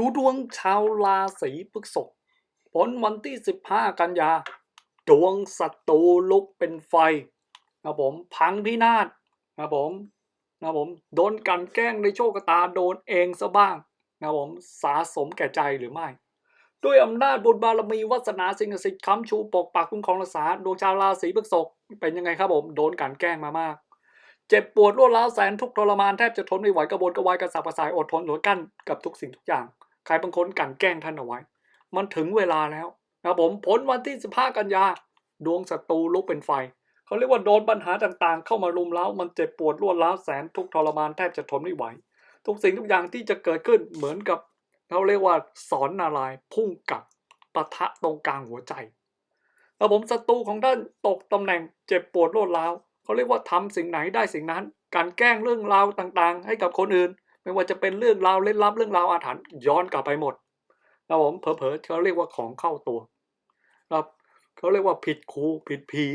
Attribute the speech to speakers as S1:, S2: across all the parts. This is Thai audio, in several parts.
S1: ดูดวงชาวราศีพฤษภผลวันที่ 15 กันยา ดวงศัตรูลุกเป็นไฟนะผมพังพินาศนะผมนะผมโดนกันแกล้งในโชคตาโดนเองซะบ้างนะผมสาสมแก่ใจหรือไม่ ด้วยอำนาจบุญบารมีวาสนาสิ่งศักดิ์สิทธิ์ค้ำชูปกปักคุ้มครองรักษาดวงชาวราศีพฤษภเป็นยังไงครับผมโดนกันแกล้งมามากเจ็บปวดรวดร้าวแสนทุกทรมานแทบจะทนไม่ไหวกระบวนกระวายกระสับกระส่ายอดทนอดกั้นกับทุกสิ่งทุกอย่าง ใครบางคนกลันแกล้งท่านเอาไว้ มันถึงเวลาแล้วนะผมผลวันที่ 15 กันยา ดวงศัตรูลุกเป็นไฟ เขาเรียกว่าโดนปัญหาต่างๆ เข้ามารุมเร้า มันเจ็บปวดรวดร้าวแสนทุกข์ทรมานแทบจะทนไม่ไหว ทุกสิ่งทุกอย่างที่จะเกิดขึ้นเหมือนกับเขาเรียกว่าสอนนารายพุ่งกับปะทะตรงกลางหัวใจแล้วผมศัตรูของท่านตกตำแหน่งเจ็บปวดรวดร้าวเขาเรียกว่าทำสิ่งไหนได้สิ่งนั้น การแกล้งเรื่องราวต่างๆ ให้กับคนอื่น ไม่ว่าจะเป็นเรื่องราวเล่นลับเรื่องราวอาถรรพ์ย้อนกลับไปหมดนะผมเผลอๆเขาเรียกว่าของเข้าตัวนะครับเขาเรียกว่าผิดครูผิดผี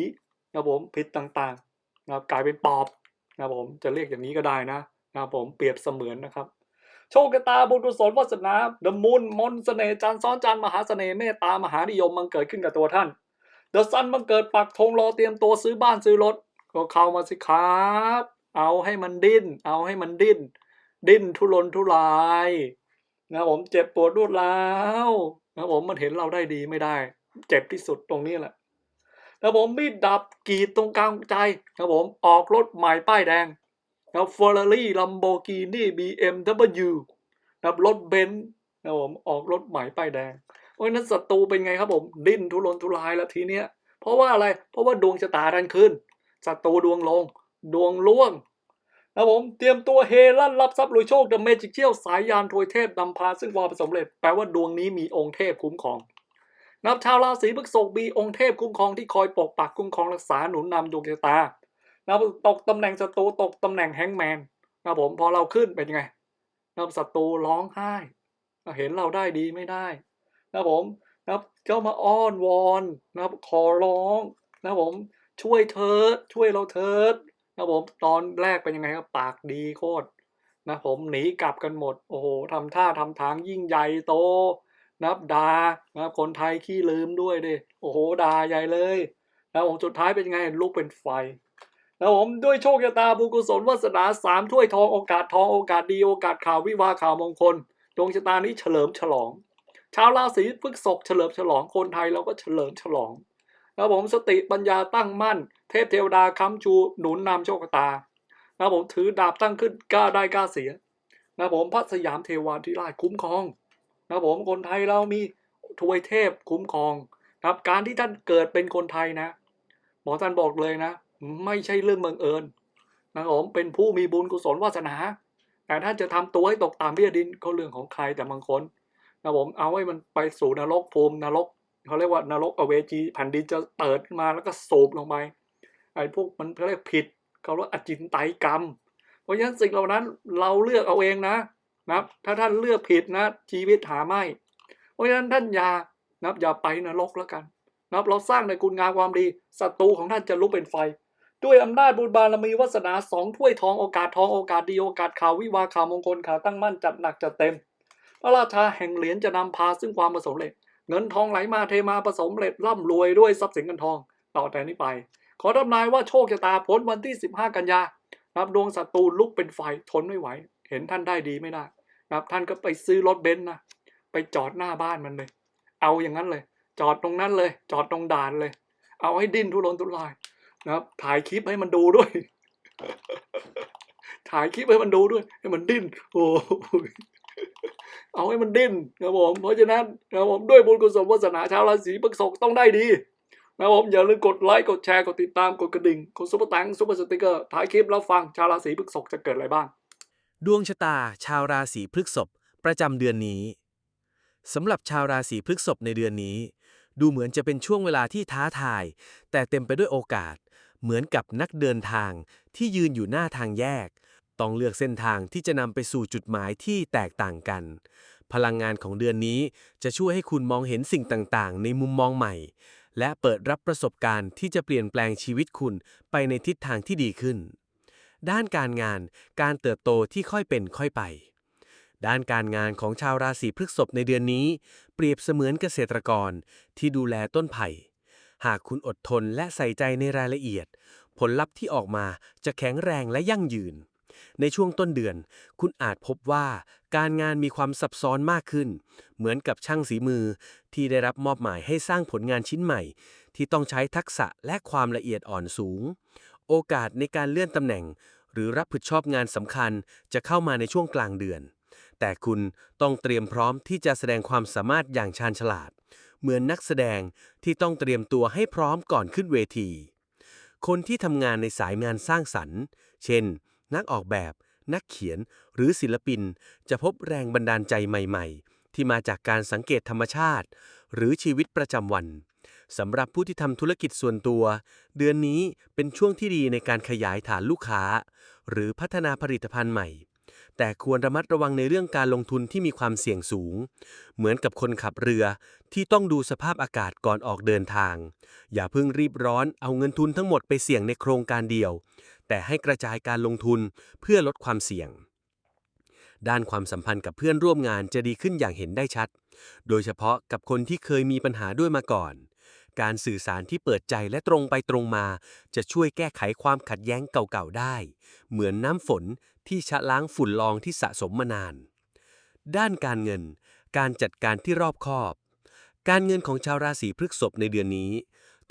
S1: นะผมผิดต่างๆนะครับกลายเป็นปอบนะผมจะเรียกอย่างนี้ก็ได้นะนะผมเปรียบเสมือนนะครับ โชคชะตาบุญกุศลวาสนาเดมูนมนต์เสน่ห์จันทร์ซ้อนจันทร์มหาเสน่ห์เมตตามหานิยมมันเกิดขึ้นกับตัวท่านเดอะซันมันเกิดปักธงรอเตรียมตัวซื้อบ้านซื้อรถก็เข้ามาสิครับ เอาให้มันดิ้น เอาให้มันดิ้น ดิ้นทุรนทุรายนะผมเจ็บปวดรวดร้าวนะผมมันเห็นเราได้ดีไม่ได้ เจ็บที่สุดตรงนี้แหละนะผมมีดดับกีดตรงกลางใจนะผมออกรถใหม่ป้ายแดงนะเฟอร์รารี่ลัมโบกินี่บีเอ็มดับเบิลยูนะรถเบนซ์นะผมออกรถใหม่ป้ายแดงเพราะนั้นศัตรูเป็นไงครับผม ดิ้นทุรนทุรายแล้วทีเนี้ยเพราะว่าอะไรเพราะว่าดวงชะตาท่านขึ้นศัตรูดวงลง ดวงล่วง นะผมเตรียมตัวเฮลั่นรับทรัพย์รวยโชคเดอะเมจิกเชี่ยวสายยานทวยเทพนำพาซึ่งความสำเร็จแปลว่าดวงนี้มีองค์เทพคุ้มครองนับชาวราศีพฤษภมีองค์เทพคุ้มครองที่คอยปกปักคุ้มครองรักษาหนุนนำดวงชะตานะตกตำแหน่งศัตรูตกตำแหน่งแฮงแมนนะผมพอเราขึ้นเป็นไงนะศัตรูร้องไห้เห็นเราได้ดีไม่ได้นะผมนะก็มาอ้อนวอนนะขอร้องนะผมช่วยเถิดช่วยเราเถิด นะผมตอนแรกเป็นยังไงครับปากดีโคตรนะผมหนีกลับกันหมดโอ้โหทำท่าทำทางยิ่งใหญ่โต นับดานะครับคนไทยขี้ลืมด้วยดิโอ้โหด่าใหญ่เลยนะผมสุดท้ายเป็นยังไงลุกเป็นไฟนะผมด้วยโชคชะตาบุกุศลวาสนาสามถ้วยทองโอกาสทองโอกาสดีโอกาสข่าววิวาข่าวมงคลดวงชะตานี้เฉลิมฉลอง ชาวราศีพฤษภเฉลิมฉลองคนไทยเราก็เฉลิมฉลอง นะผมสติปัญญาตั้งมั่น เทพเทวดาค้ำชูหนุนนำโชคตานะผมถือดาบตั้งขึ้นกล้าได้กล้าเสียนะผมพระสยามเทวาธิราชคุ้มครองนะผมคนไทยเรามีทวยเทพคุ้มครองนะครับการที่ท่านเกิดเป็นคนไทยนะ หมอท่านบอกเลยนะ ไม่ใช่เรื่องบังเอิญนะผมเป็นผู้มีบุญกุศลวาสนา แต่ท่านจะทำตัวให้ตกตามเบี้ยดินก็เรื่องของใครแต่บางคนนะผมเอาให้มันไปสู่นรกภูมินรก เขาเรียกว่านรกอเวจีแผ่นดินจะเปิดมาแล้วก็สูบลงไปไอ้พวกมันเขาเรียกผิดเขาเรียกอจินไตยกรรม เพราะฉะนั้นสิ่งเหล่านั้นเราเลือกเอาเองนะนะถ้าท่านเลือกผิดนะ ชีวิตหาไม่ เพราะฉะนั้นท่านอย่านะอย่าไปนรกแล้วกันนะเราสร้างในคุณงามความดีศัตรูของท่านจะลุกเป็นไฟ ด้วยอำนาจบุญบารมีวาสนาสองถ้วยทองโอกาสทองโอกาสดีโอกาสข่าววิวาข่าวมงคลข่าวตั้งมั่นจัดหนักจัดเต็มพระราชาแห่งเหรียญจะนำพาซึ่งความประสบเร็จ เงินทองไหลมาเทมาผสมเร็จร่ำรวยด้วยทรัพย์สินเงินทอง ต่อแต่นี้ไป ขอทำนายว่าโชคชะตาพ้นวันที่ 15 กันยานับดวงศัตรูลุกเป็นไฟทนไม่ไหว เห็นท่านได้ดีไม่ได้นับท่านก็ไปซื้อรถเบนซ์นะไปจอดหน้าบ้านมันเลย เอาอย่างนั้นเลย จอดตรงนั้นเลย จอดตรงด่านเลย เอาให้ดิ้นทุรนทุรายนะครับ ถ่ายคลิปให้มันดูด้วย ถ่ายคลิปให้มันดูด้วย ให้มันดิ้น โอ้ เอาให้มันดิ้นนะผมเพราะฉะนั้นนะผมด้วยบุญกุศลวาสนาชาวราศีพฤษภต้องได้ดีนะผมอย่าลืมกดไลค์กดแชร์กดติดตามกดกระดิ่งกดซุปเปอร์ตังซุปเปอร์สติกเกอร์ถ่ายคลิปแล้วฟังชาวราศีพฤษภจะเกิดอะไรบ้าง
S2: ดวงชะตาชาวราศีพฤษภประจำเดือนนี้สำหรับชาวราศีพฤษภในเดือนนี้ ดูเหมือนจะเป็นช่วงเวลาที่ท้าทาย แต่เต็มไปด้วยโอกาส เหมือนกับนักเดินทางที่ยืนอยู่หน้าทางแยก ต้องเลือกเส้นทางที่จะนำไปสู่จุดหมายที่แตกต่างกัน พลังงานของเดือนนี้จะช่วยให้คุณมองเห็นสิ่งต่างๆ ในมุมมองใหม่ และเปิดรับประสบการณ์ที่จะเปลี่ยนแปลงชีวิตคุณไปในทิศทางที่ดีขึ้น ด้านการงานการเติบโตที่ค่อยเป็นค่อยไป ด้านการงานของชาวราศีพฤษภในเดือนนี้ เปรียบเสมือนเกษตรกรที่ดูแลต้นไผ่ หากคุณอดทนและใส่ใจในรายละเอียด ผลลัพธ์ที่ออกมาจะแข็งแรงและยั่งยืน ในช่วงต้นเดือน คุณอาจพบว่าการงานมีความซับซ้อนมากขึ้น เหมือนกับช่างสีมือที่ได้รับมอบหมายให้สร้างผลงานชิ้นใหม่ ที่ต้องใช้ทักษะและความละเอียดอ่อนสูง โอกาสในการเลื่อนตำแหน่ง หรือรับผิดชอบงานสำคัญจะเข้ามาในช่วงกลางเดือน แต่คุณต้องเตรียมพร้อมที่จะแสดงความสามารถอย่างชาญฉลาด เหมือนนักแสดงที่ต้องเตรียมตัวให้พร้อมก่อนขึ้นเวทีคนที่ทำงานในสายงานสร้างสรรค์ เช่น นักออกแบบ นักเขียน หรือศิลปิน จะพบแรงบันดาลใจใหม่ๆ ที่มาจากการสังเกตธรรมชาติ หรือชีวิตประจำวันสำหรับผู้ที่ทำธุรกิจส่วนตัว เดือนนี้เป็นช่วงที่ดีในการขยายฐานลูกค้า หรือพัฒนาผลิตภัณฑ์ใหม่ แต่ควรระมัดระวังในเรื่องการลงทุนที่มีความเสี่ยงสูง เหมือนกับคนขับเรือที่ต้องดูสภาพอากาศก่อนออกเดินทาง อย่าเพิ่งรีบร้อนเอาเงินทุนทั้งหมดไปเสี่ยงในโครงการเดียว แต่ให้กระจายการลงทุนเพื่อลดความเสี่ยง ด้านความสัมพันธ์กับเพื่อนร่วมงานจะดีขึ้นอย่างเห็นได้ชัด โดยเฉพาะกับคนที่เคยมีปัญหาด้วยมาก่อน การสื่อสารที่เปิดใจและตรงไปตรงมา จะช่วยแก้ไขความขัดแย้งเก่าๆได้ เหมือนน้ำฝนที่ชะล้างฝุ่นละอองที่สะสมมานาน ด้านการเงิน การจัดการที่รอบคอบ การเงินของชาวราศีพฤษภในเดือนนี้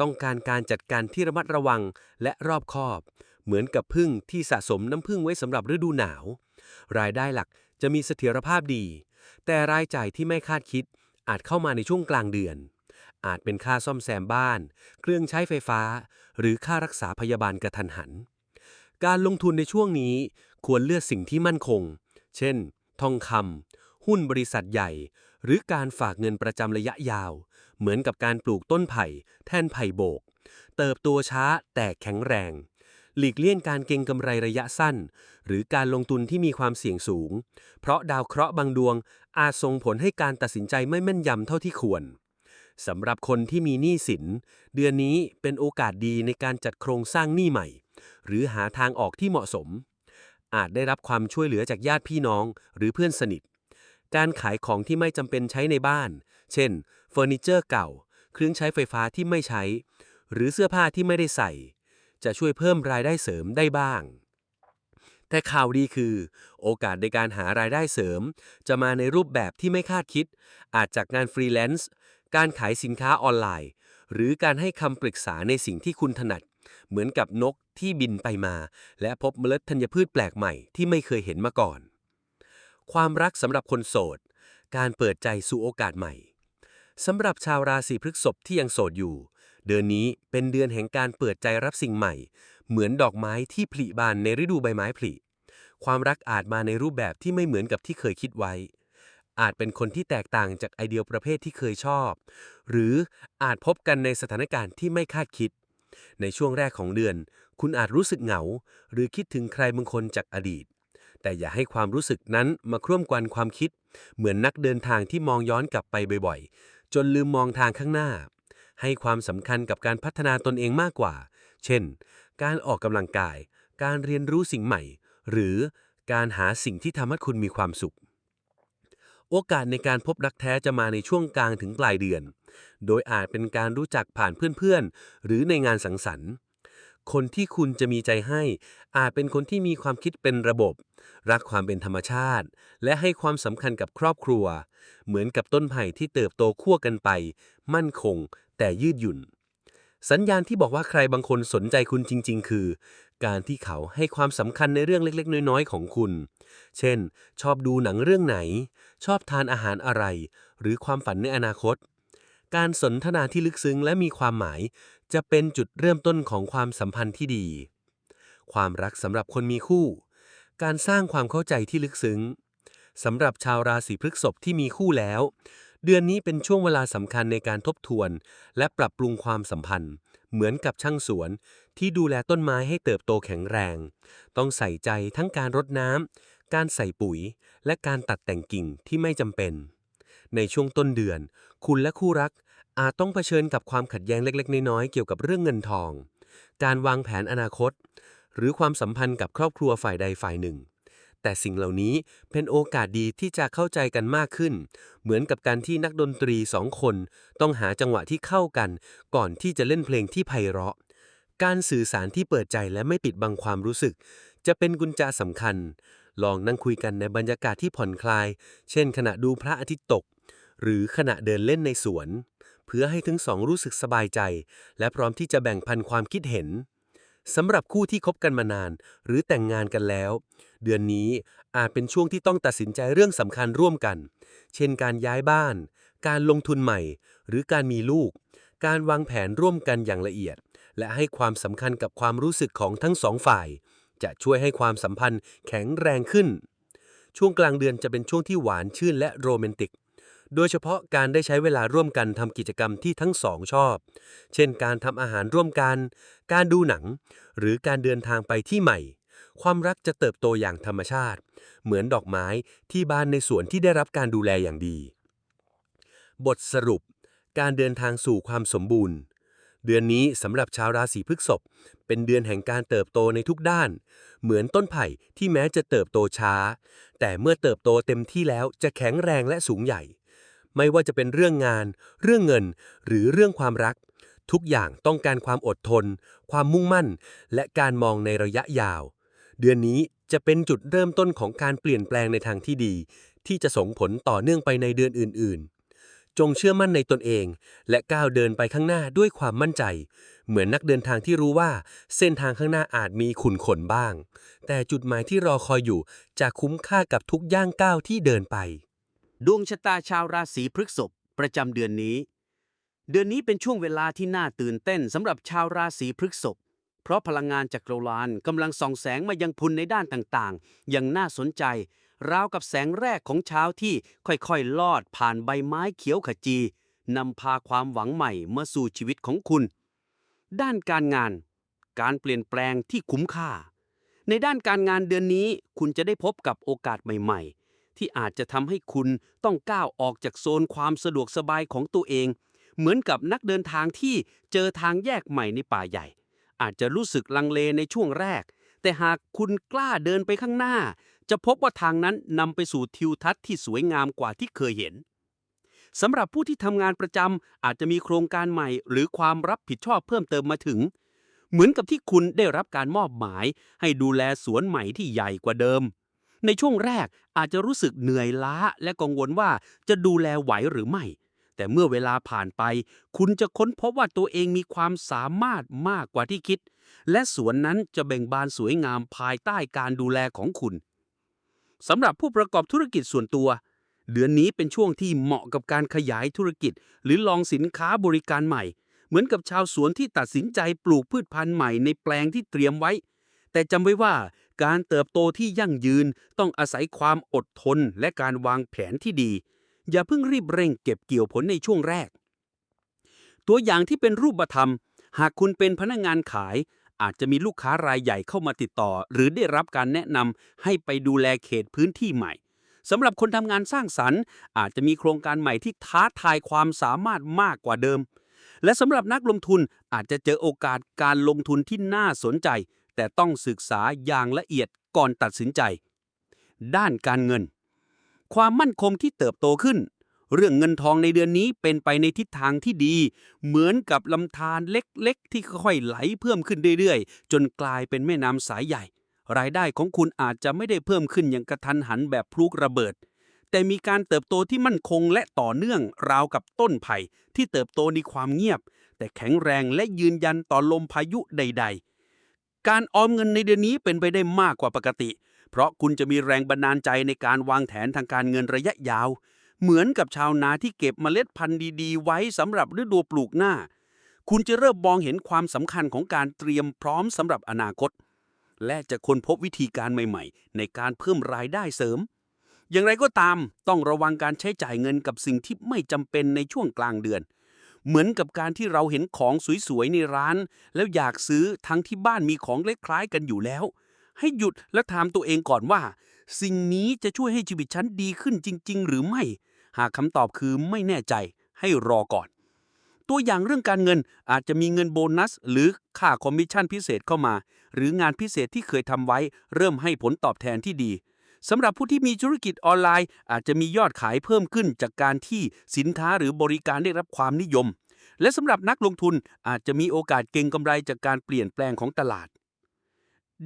S2: ต้องการการจัดการที่ระมัดระวังและรอบคอบ เหมือนกับพึ่งที่สะสมน้ำพึ่งไว้สำหรับฤดูหนาว รายได้หลักจะมีเสถียรภาพดี แต่รายจ่ายที่ไม่คาดคิดอาจเข้ามาในช่วงกลางเดือน อาจเป็นค่าซ่อมแซมบ้าน เครื่องใช้ไฟฟ้า หรือค่ารักษาพยาบาลกระทันหัน การลงทุนในช่วงนี้ควรเลือกสิ่งที่มั่นคง เช่น ทองคำหุ้นบริษัทใหญ่ หรือการฝากเงินประจำระยะยาว เหมือนกับการปลูกต้นไผ่ แท่นไผ่โบก เติบโตช้าแต่แข็งแรง หลีกเลี่ยงการเก็งกำไรระยะสั้น หรือการลงทุนที่มีความเสี่ยงสูง เพราะดาวเคราะห์บางดวงอาจส่งผลให้การตัดสินใจไม่แม่นยำเท่าที่ควร สำหรับคนที่มีหนี้สิน เดือนนี้เป็นโอกาสดีในการจัดโครงสร้างหนี้ใหม่ หรือหาทางออกที่เหมาะสม อาจได้รับความช่วยเหลือจากญาติพี่น้องหรือเพื่อนสนิท การขายของที่ไม่จำเป็นใช้ในบ้าน เช่นเฟอร์นิเจอร์เก่า เครื่องใช้ไฟฟ้าที่ไม่ใช้ หรือเสื้อผ้าที่ไม่ได้ใส่ จะช่วยเพิ่มรายได้เสริมได้บ้าง แต่ข่าวดีคือ โอกาสในการหารายได้เสริม จะมาในรูปแบบที่ไม่คาดคิด อาจจากงานฟรีแลนซ์ การขายสินค้าออนไลน์ หรือการให้คำปรึกษาในสิ่งที่คุณถนัด เหมือนกับนกที่บินไปมา และพบเมล็ดธัญพืชแปลกใหม่ที่ไม่เคยเห็นมาก่อน ความรักสำหรับคนโสด การเปิดใจสู่โอกาสใหม่สำหรับชาวราศีพฤษภที่ยังโสดอยู่ เดือนนี้เป็นเดือนแห่งการเปิดใจรับสิ่งใหม่ เหมือนดอกไม้ที่ผลิบานในฤดูใบไม้ผลิความรักอาจมาในรูปแบบที่ไม่เหมือนกับที่เคยคิดไว้ อาจเป็นคนที่แตกต่างจากไอเดียประเภทที่เคยชอบ หรืออาจพบกันในสถานการณ์ที่ไม่คาดคิด ในช่วงแรกของเดือน คุณอาจรู้สึกเหงา หรือคิดถึงใครบางคนจากอดีต แต่อย่าให้ความรู้สึกนั้นมาคร่วมกวนความคิด เหมือนนักเดินทางที่มองย้อนกลับไปบ่อยๆ จนลืมมองทางข้างหน้า ให้ความสำคัญกับการพัฒนาตนเองมากกว่า เช่น การออกกำลังกาย การเรียนรู้สิ่งใหม่ หรือการหาสิ่งที่ทำให้คุณมีความสุข โอกาสในการพบรักแท้จะมาในช่วงกลางถึงปลายเดือน โดยอาจเป็นการรู้จักผ่านเพื่อนๆ หรือในงานสังสรรค์ คนที่คุณจะมีใจให้อาจเป็นคนที่มีความคิดเป็นระบบ รักความเป็นธรรมชาติ และให้ความสำคัญกับครอบครัว เหมือนกับต้นไผ่ที่เติบโตคั่วกันไป มั่นคง แต่ยืดหยุ่น สัญญาณที่บอกว่าใครบางคนสนใจคุณจริง ๆ คือ การที่เขาให้ความสำคัญในเรื่องเล็ก ๆ น้อย ๆ ของคุณ เช่น ชอบดูหนังเรื่องไหน ชอบทานอาหารอะไร หรือความฝันในอนาคต การสนทนาที่ลึกซึ้งและมีความหมาย จะเป็นจุดเริ่มต้นของความสัมพันธ์ที่ดี ความรักสำหรับคนมีคู่ การสร้างความเข้าใจที่ลึกซึ้งสำหรับชาวราศีพฤษภที่มีคู่แล้ว เดือนนี้เป็นช่วงเวลาสำคัญในการทบทวน และปรับปรุงความสัมพันธ์ เหมือนกับช่างสวน ที่ดูแลต้นไม้ให้เติบโตแข็งแรง ต้องใส่ใจทั้งการรดน้ำ การใส่ปุ๋ย และการตัดแต่งกิ่งที่ไม่จำเป็น ในช่วงต้นเดือน คุณและคู่รักอาจต้องเผชิญกับความขัดแย้งเล็ก ๆ น้อยๆเกี่ยวกับเรื่องเงินทอง การวางแผนอนาคต หรือความสัมพันธ์กับครอบครัวฝ่ายใดฝ่ายหนึ่ง แต่สิ่งเหล่านี้เป็นโอกาสดีที่จะเข้าใจกันมากขึ้น เหมือนกับการที่นักดนตรีสองคน ต้องหาจังหวะที่เข้ากัน ก่อนที่จะเล่นเพลงที่ไพเราะ การสื่อสารที่เปิดใจและไม่ปิดบังความรู้สึก จะเป็นกุญแจสำคัญ ลองนั่งคุยกันในบรรยากาศที่ผ่อนคลาย เช่น ขณะดูพระอาทิตย์ตก หรือขณะเดินเล่นในสวน เพื่อให้ทั้งสองรู้สึกสบายใจ และพร้อมที่จะแบ่งปันความคิดเห็นสำหรับคู่ที่คบกันมานาน หรือแต่งงานกันแล้ว เดือนนี้อาจเป็นช่วงที่ต้องตัดสินใจเรื่องสำคัญร่วมกัน เช่น การย้ายบ้าน การลงทุนใหม่ หรือการมีลูก การวางแผนร่วมกันอย่างละเอียด และให้ความสำคัญกับความรู้สึกของทั้งสองฝ่าย จะช่วยให้ความสัมพันธ์แข็งแรงขึ้น ช่วงกลางเดือนจะเป็นช่วงที่หวานชื่นและโรแมนติก โดยเฉพาะการได้ใช้เวลาร่วมกันทำกิจกรรมที่ทั้งสองชอบ เช่นการทำอาหารร่วมกัน การดูหนัง หรือการเดินทางไปที่ใหม่ ความรักจะเติบโตอย่างธรรมชาติ เหมือนดอกไม้ที่บานในสวนที่ได้รับการดูแลอย่างดี บทสรุป การเดินทางสู่ความสมบูรณ์ เดือนนี้สำหรับชาวราศีพฤษภเป็นเดือนแห่งการเติบโตในทุกด้าน เหมือนต้นไผ่ที่แม้จะเติบโตช้า แต่เมื่อเติบโตเต็มที่แล้วจะแข็งแรงและสูงใหญ่ ไม่ว่าจะเป็นเรื่องงาน เรื่องเงิน หรือเรื่องความรัก ทุกอย่างต้องการความอดทน ความมุ่งมั่น และการมองในระยะยาว เดือนนี้จะเป็นจุดเริ่มต้นของการเปลี่ยนแปลงในทางที่ดี ที่จะส่งผลต่อเนื่องไปในเดือนอื่นๆ จงเชื่อมั่นในตนเอง และก้าวเดินไปข้างหน้าด้วยความมั่นใจ เหมือนนักเดินทางที่รู้ว่า เส้นทางข้างหน้าอาจมีขุ่นขนบ้าง แต่จุดหมายที่รอคอยอยู่จะคุ้มค่ากับทุกย่างก้าวที่เดินไป
S3: ดวงชะตาชาวราศีพฤษภประจำเดือนนี้ เดือนนี้เป็นช่วงเวลาที่น่าตื่นเต้นสำหรับชาวราศีพฤษภเพราะพลังงานจากโรลานกำลังส่องแสงมายังพุนในด้านต่างๆ อย่างน่าสนใจ ราวกับแสงแรกของเช้าที่ค่อยๆ ลอดผ่านใบไม้เขียวขจี นำพาความหวังใหม่มาสู่ชีวิตของคุณ ด้านการงาน การเปลี่ยนแปลงที่คุ้มค่า ในด้านการงานเดือนนี้ คุณจะได้พบกับโอกาสใหม่ ๆ ที่อาจจะทำให้คุณต้องก้าวออกจากโซนความสะดวกสบายของตัวเอง เหมือนกับนักเดินทางที่เจอทางแยกใหม่ในป่าใหญ่ อาจจะรู้สึกลังเลในช่วงแรก แต่หากคุณกล้าเดินไปข้างหน้า จะพบว่าทางนั้นนำไปสู่ทิวทัศน์ที่สวยงามกว่าที่เคยเห็นสำหรับผู้ที่ทำงานประจำอาจจะมีโครงการใหม่ หรือความรับผิดชอบเพิ่มเติมมาถึง เหมือนกับที่คุณได้รับการมอบหมาย ให้ดูแลสวนใหม่ที่ใหญ่กว่าเดิม ในช่วงแรกอาจจะรู้สึกเหนื่อยล้าและกังวลว่าจะดูแลไหวหรือไม่ แต่เมื่อเวลาผ่านไป คุณจะค้นพบว่าตัวเองมีความสามารถมากกว่าที่คิด และสวนนั้นจะเบ่งบานสวยงามภายใต้การดูแลของคุณ สำหรับผู้ประกอบธุรกิจส่วนตัว เดือนนี้เป็นช่วงที่เหมาะกับการขยายธุรกิจ หรือลองสินค้าบริการใหม่ เหมือนกับชาวสวนที่ตัดสินใจปลูกพืชพันธุ์ใหม่ในแปลงที่เตรียมไว้ แต่จำไว้ว่าการเติบโตที่ยั่งยืนต้องอาศัยความอดทนและการวางแผนที่ดี อย่าเพิ่งรีบเร่งเก็บเกี่ยวผลในช่วงแรก ตัวอย่างที่เป็นรูปธรรม หากคุณเป็นพนักงานขาย อาจจะมีลูกค้ารายใหญ่เข้ามาติดต่อ หรือได้รับการแนะนำให้ไปดูแลเขตพื้นที่ใหม่สำหรับคนทำงานสร้างสรรค์ อาจจะมีโครงการใหม่ที่ท้าทายความสามารถมากกว่าเดิม และสำหรับนักลงทุนอาจจะเจอโอกาสการลงทุนที่น่าสนใจ แต่ต้องศึกษาอย่างละเอียดก่อนตัดสินใจ ด้านการเงิน ความมั่นคงที่เติบโตขึ้น เรื่องเงินทองในเดือนนี้เป็นไปในทิศทางที่ดี เหมือนกับลำธารเล็กๆ ที่ค่อยๆไหลเพิ่มขึ้นเรื่อยๆ จนกลายเป็นแม่น้ำสายใหญ่ รายได้ของคุณอาจจะไม่ได้เพิ่มขึ้นอย่างกระทันหันแบบพลุกระเบิด แต่มีการเติบโตที่มั่นคงและต่อเนื่องราวกับต้นไผ่ที่เติบโตในความเงียบ แต่แข็งแรงและยืนยันต่อลมพายุใด ๆการออมเงินในเดือนนี้เป็นไปได้มากกว่าปกติ เพราะคุณจะมีแรงบันดาลใจในการวางแผนทางการเงินระยะยาว เหมือนกับชาวนาที่เก็บเมล็ดพันธุ์ดีๆ ไว้สำหรับฤดูปลูกหน้า คุณจะเริ่มมองเห็นความสำคัญของการเตรียมพร้อมสำหรับอนาคต และจะค้นพบวิธีการใหม่ๆ ในการเพิ่มรายได้เสริม อย่างไรก็ตามต้องระวังการใช้จ่ายเงินกับสิ่งที่ไม่จำเป็นในช่วงกลางเดือน เหมือนกับการที่เราเห็นของสวยๆในร้าน แล้วอยากซื้อทั้งที่บ้านมีของเล็กคล้ายกันอยู่แล้ว ให้หยุดและถามตัวเองก่อนว่า สิ่งนี้จะช่วยให้ชีวิตฉันดีขึ้นจริง ๆ หรือไม่ หากคำตอบคือไม่แน่ใจให้รอก่อน ตัวอย่างเรื่องการเงินอาจจะมีเงินโบนัส หรือค่าคอมมิชชั่นพิเศษเข้ามา หรืองานพิเศษที่เคยทำไว้ เริ่มให้ผลตอบแทนที่ดีสำหรับผู้ที่มีธุรกิจออนไลน์ อาจจะมียอดขายเพิ่มขึ้นจากการที่สินค้าหรือบริการได้รับความนิยม และสำหรับนักลงทุนอาจจะมีโอกาสเก็งกำไรจากการเปลี่ยนแปลงของตลาด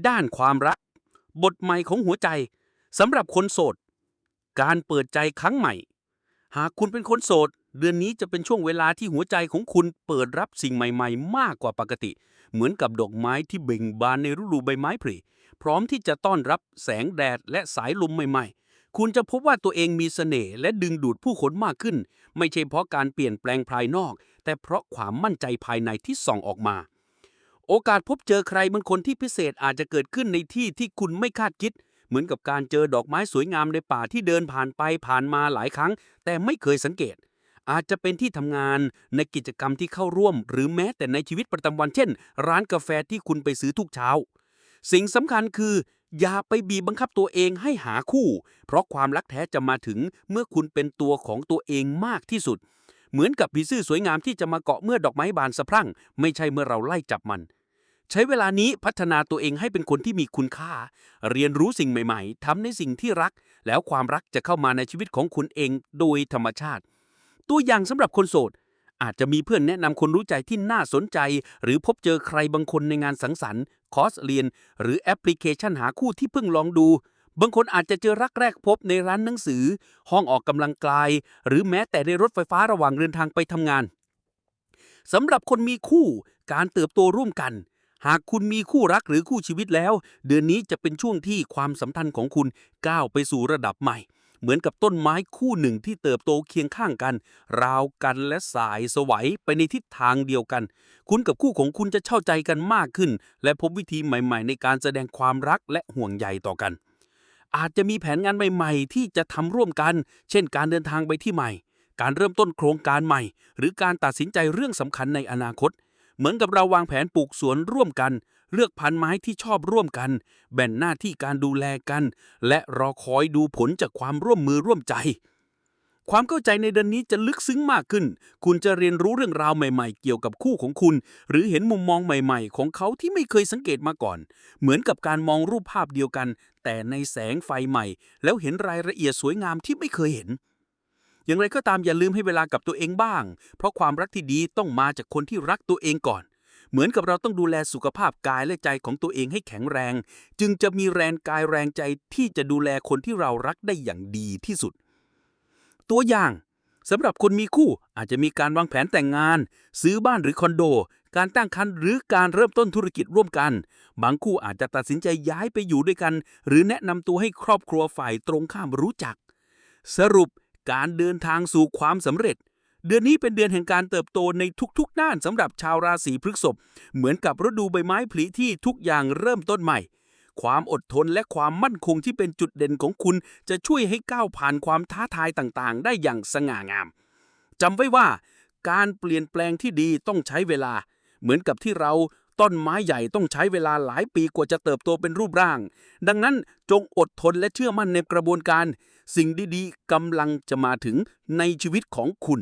S3: ด้านความรัก บทใหม่ของหัวใจ สำหรับคนโสด การเปิดใจครั้งใหม่ หากคุณเป็นคนโสด เดือนนี้จะเป็นช่วงเวลาที่หัวใจของคุณเปิดรับสิ่งใหม่ ๆ มากกว่าปกติ เหมือนกับดอกไม้ที่เบ่งบานในฤดูใบไม้ผลิพร้อมที่จะต้อนรับแสงแดดและสายลมใหม่ ๆ คุณจะพบว่าตัวเองมีเสน่ห์และดึงดูดผู้คนมากขึ้น ไม่ใช่เพราะการเปลี่ยนแปลงภายนอก แต่เพราะความมั่นใจภายในที่ส่องออกมา โอกาสพบเจอใครบางคนที่พิเศษอาจจะเกิดขึ้นในที่ที่คุณไม่คาดคิด เหมือนกับการเจอดอกไม้สวยงามในป่าที่เดินผ่านไปผ่านมาหลายครั้ง แต่ไม่เคยสังเกต อาจจะเป็นที่ทำงานในกิจกรรมที่เข้าร่วม หรือแม้แต่ในชีวิตประจำวันเช่น ร้านกาแฟที่คุณไปซื้อทุกเช้า สิ่งสำคัญคือ อย่าไปบีบบังคับตัวเองให้หาคู่ เพราะความรักแท้จะมาถึงเมื่อคุณเป็นตัวของตัวเองมากที่สุด เหมือนกับผีเสื้อสวยงามที่จะมาเกาะเมื่อดอกไม้บานสะพรั่ง ไม่ใช่เมื่อเราไล่จับมัน ใช้เวลานี้พัฒนาตัวเองให้เป็นคนที่มีคุณค่า เรียนรู้สิ่งใหม่ๆทำในสิ่งที่รัก แล้วความรักจะเข้ามาในชีวิตของคุณเองโดยธรรมชาติ ตัวอย่างสำหรับคนโสด อาจจะมีเพื่อนแนะนำคนรู้ใจที่น่าสนใจ หรือพบเจอใครบางคนในงานสังสรรค์ คอร์สเรียน หรือแอปพลิเคชันหาคู่ที่เพิ่งลองดู บางคนอาจจะเจอรักแรกพบในร้านหนังสือ ห้องออกกำลังกาย หรือแม้แต่ในรถไฟฟ้าระหว่างเดินทางไปทำงานสำหรับคนมีคู่การเติบโตร่วมกัน หากคุณมีคู่รักหรือคู่ชีวิตแล้ว เดือนนี้จะเป็นช่วงที่ความสัมพันธ์ของคุณก้าวไปสู่ระดับใหม่ เหมือนกับต้นไม้คู่หนึ่งที่เติบโตเคียงข้างกัน ราวกันและสายสวัยไปในทิศทางเดียวกัน คุณกับคู่ของคุณจะเข้าใจกันมากขึ้น และพบวิธีใหม่ๆ ในการแสดงความรักและห่วงใยต่อกัน อาจจะมีแผนงานใหม่ๆ ที่จะทำร่วมกัน เช่น การเดินทางไปที่ใหม่ การเริ่มต้นโครงการใหม่ หรือการตัดสินใจเรื่องสำคัญในอนาคต เหมือนกับเราวางแผนปลูกสวนร่วมกัน เลือกพันธุ์ไม้ที่ชอบร่วมกัน แบ่งหน้าที่การดูแลกัน และรอคอยดูผลจากความร่วมมือร่วมใจ ความเข้าใจในเดือนนี้จะลึกซึ้งมากขึ้น คุณจะเรียนรู้เรื่องราวใหม่ๆ เกี่ยวกับคู่ของคุณ หรือเห็นมุมมองใหม่ๆ ของเขาที่ไม่เคยสังเกตมาก่อน เหมือนกับการมองรูปภาพเดียวกัน แต่ในแสงไฟใหม่ แล้วเห็นรายละเอียดสวยงามที่ไม่เคยเห็น อย่างไรก็ตามอย่าลืมให้เวลากับตัวเองบ้าง เพราะความรักที่ดีต้องมาจากคนที่รักตัวเองก่อน เหมือนกับเราต้องดูแลสุขภาพกายและใจของตัวเองให้แข็งแรง จึงจะมีแรงกายแรงใจที่จะดูแลคนที่เรารักได้อย่างดีที่สุด ตัวอย่างสำหรับคนมีคู่อาจจะมีการวางแผนแต่งงาน ซื้อบ้านหรือคอนโด การตั้งครรภ์หรือการเริ่มต้นธุรกิจร่วมกัน บางคู่อาจจะตัดสินใจย้ายไปอยู่ด้วยกัน หรือแนะนำตัวให้ครอบครัวฝ่ายตรงข้ามรู้จัก สรุป การเดินทางสู่ความสำเร็จ เดือนนี้เป็นเดือนแห่งการเติบโตในทุกๆด้านสำหรับชาวราศีพฤษภเหมือนกับฤดูใบไม้ผลิที่ทุกอย่างเริ่มต้นใหม่ ความอดทนและความมั่นคงที่เป็นจุดเด่นของคุณจะช่วยให้ก้าวผ่านความท้าทายต่างๆ ได้อย่างสง่างามจำไว้ว่า การเปลี่ยนแปลงที่ดีต้องใช้เวลา เหมือนกับที่เรา ต้นไม้ใหญ่ต้องใช้เวลาหลายปีกว่าจะเติบโตเป็นรูปร่าง ดังนั้นจงอดทนและเชื่อมั่นในกระบวนการ สิ่งดีๆกำลังจะมาถึงในชีวิตของคุณ